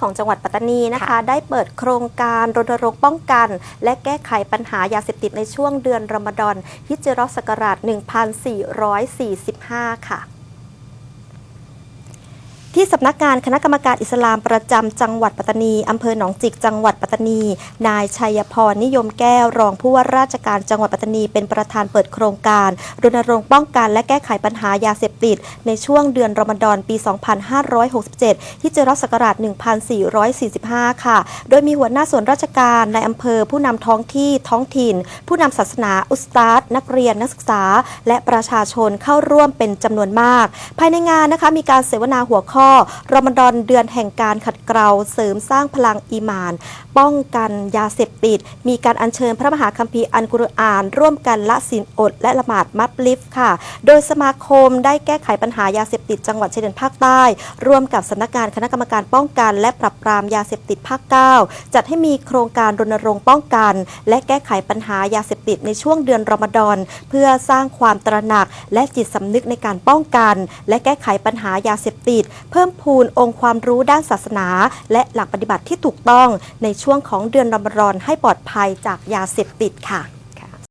ของจังหวัดปัตตานีนะคะ ได้เปิดโครงการรณรงค์ป้องกัน และแก้ไขปัญหายาเสพติดในช่วงเดือนรอมฎอนฮิจรัสศักราช 1445 ค่ะ ที่สำนักงานคณะกรรมการอิสลามประจำจังหวัดปัตตานีอำเภอหนองจิกจังหวัดปัตตานี นายชัยพรนิยมแก้วรองผู้ว่าราชการจังหวัดปัตตานีเป็นประธานเปิดโครงการ รณรงค์ป้องกันและแก้ไขปัญหายาเสพติด ในช่วงเดือนรอมฎอนปี 2567 ที่เจรัสศักราช 1445 ค่ะ โดยมีหัวหน้าส่วนราชการในอำเภอผู้นำท้องที่ท้องถิ่น ผู้นำศาสนาอุสตาดนักเรียนนักศึกษา และประชาชนเข้าร่วมเป็นจำนวนมาก ภายในงานนะคะมีการเสวนาหัวข้อรอมฎอนเดือนแห่งการขัดเกลาเสริมสร้างพลังอีมาน ป้องกันยาเสพติด มีการอัญเชิญพระมหาคัมภีร์อันกุรอาน ร่วมกันละศีลอด และละหมาดมัดลิฟค่ะ โดยสมาคมได้แก้ไขปัญหายาเสพติดจังหวัดชายแดนภาคใต้ ร่วมกับสำนักงานคณะกรรมการป้องกัน และปรับปรามยาเสพติดภาค 9 จัดให้มีโครงการรณรงค์ป้องกัน และแก้ไขปัญหายาเสพติดในช่วงเดือนรอมฎอนเพื่อสร้างความตระหนัก และจิตสำนึกในการป้องกัน และแก้ไขปัญหายาเสพติดเพิ่มพูนองค์ความรู้ด้านศาสนา และหลักปฏิบัติที่ถูกต้องในช่วงของเดือนรอมฎอนให้ปลอดภัยจากยาเสพติดค่ะ